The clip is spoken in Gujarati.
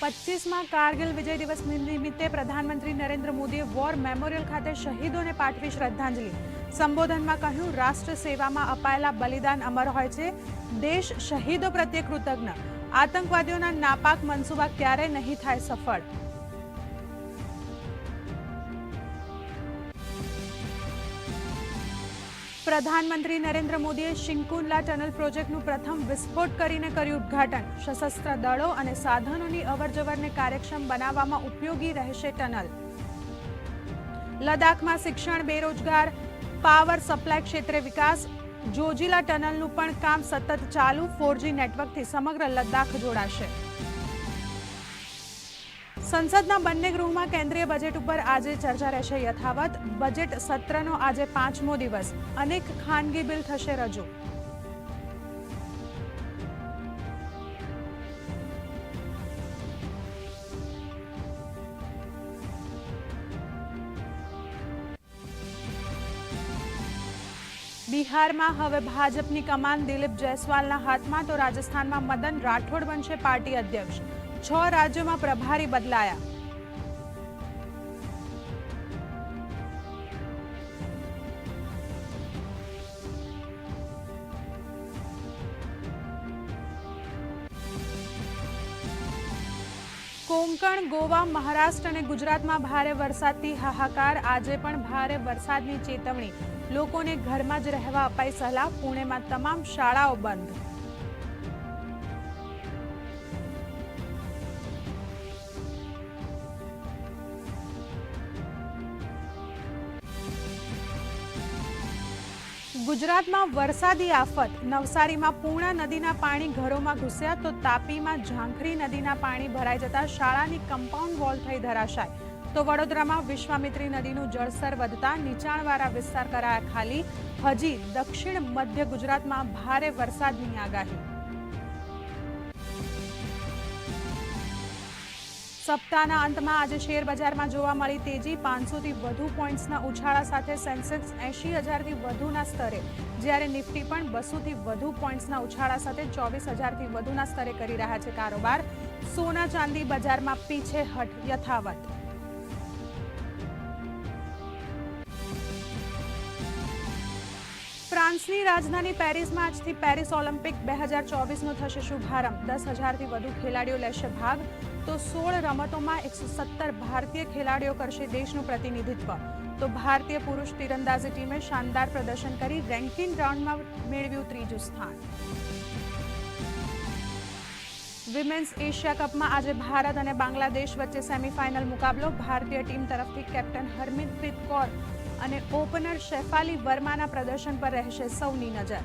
પચીસમાં કારગિલ વિજય દિવસ નિમિત્તે પ્રધાનમંત્રી નરેન્દ્ર મોદીએ વોર મેમોરિયલ ખાતે શહીદોને પાઠવી શ્રદ્ધાંજલિ. સંબોધનમાં કહ્યું, રાષ્ટ્ર સેવામાં અપાયેલા બલિદાન અમર હોય છે, દેશ શહીદો પ્રત્યે કૃતજ્ઞ. આતંકવાદીઓના નાપાક મનસૂબા ક્યારેય નહીં થાય સફળ. પ્રધાનમંત્રી નરેન્દ્ર મોદીએ શિંકુનલા ટનલ પ્રોજેક્ટનું પ્રથમ વિસ્ફોટ કરીને કર્યું ઉદ્ઘાટન. સશસ્ત્ર દળો અને સાધનોની અવરજવરને કાર્યક્ષમ બનાવવામાં ઉપયોગી રહેશે ટનલ. લદ્દાખમાં શિક્ષણ, બેરોજગાર, પાવર સપ્લાય ક્ષેત્રે વિકાસ. જોજીલા ટનલનું પણ કામ સતત ચાલુ. ફોરજી નેટવર્કથી સમગ્ર લદ્દાખ જોડાશે. સંસદના બંને ગૃહમાં કેન્દ્રીય બજેટ ઉપર આજે ચર્ચા રહેશે યથાવત. બજેટ સત્રનો આજે પાંચમો દિવસ. અનેક ખાનગી બિલ થશે રજૂ. બિહારમાં હવે ભાજપની કમાન દિલીપ જયસ્વાલના હાથમાં, તો રાજસ્થાનમાં મદન રાઠોડ બનશે પાર્ટી અધ્યક્ષ. છ રાજ્યોમાં પ્રભારી બદલાયા. કોંકણ, ગોવા, મહારાષ્ટ્ર અને ગુજરાતમાં ભારે વરસાદથી હાહાકાર. આજે પણ ભારે વરસાદની ચેતવણી. લોકોને ઘરમાં જ રહેવા અપાઈ સલાહ. પુણેમાં તમામ શાળાઓ બંધ. ગુજરાતમાં વરસાદી આફત. નવસારીમાં પૂર્ણા નદીના પાણી ઘરોમાં ઘૂસ્યા તો તાપીમાં ઝાંખરી નદીના પાણી ભરાઈ જતા શાળાની કમ્પાઉન્ડ વોલ થઈ ધરાશાય. તો વડોદરામાં વિશ્વામિત્રી નદીનું જળસ્તર વધતા નીચાણવાળા વિસ્તાર કરાયા ખાલી. હજી દક્ષિણ મધ્ય ગુજરાતમાં ભારે વરસાદની આગાહી. સપ્તાહના અંતમાં આજે શેર બજારમાં જોવા મળી તેજી પાંચસોથી વધુ પોઈન્ટ્સના ઉછાળા સાથે સેન્સેક્સ એંશી હજારથી વધુના સ્તરે, જ્યારે નિફ્ટી પણ બસોથી વધુ પોઈન્ટ્સના ઉછાળા સાથે ચોવીસ હજારથી વધુના સ્તરે કરી રહ્યા છે કારોબાર. સોના ચાંદી બજારમાં પીછેહટ યથાવત. ફ્રાન્સની રાજધાની પેરિસમાં આજથી પેરિસ ઓલિમ્પિક બે હજાર ચોવીસનો થશે શુભારંભ. દસ હજારથી વધુ ખેલાડીઓ લેશે ભાગ. તો સોળ રમતોમાં એકસો સત્તર ભારતીય ખેલાડીઓ કરશે દેશનું પ્રતિનિધિત્વ. તો ભારતીય પુરુષ તીરંદાજી ટીમે શાનદાર પ્રદર્શન કરી રેન્કિંગ રાઉન્ડમાં મેળવ્યું ત્રીજું સ્થાન. વિમેન્સ એશિયા કપમાં આજે ભારત અને બાંગ્લાદેશ વચ્ચે સેમીફાઇનલ મુકાબલો. ભારતીય ટીમ તરફથી કેપ્ટન હરમિનપ્રીત કૌર અને ઓપનર શેફાલી વર્માના પ્રદર્શન પર રહેશે સૌની નજર.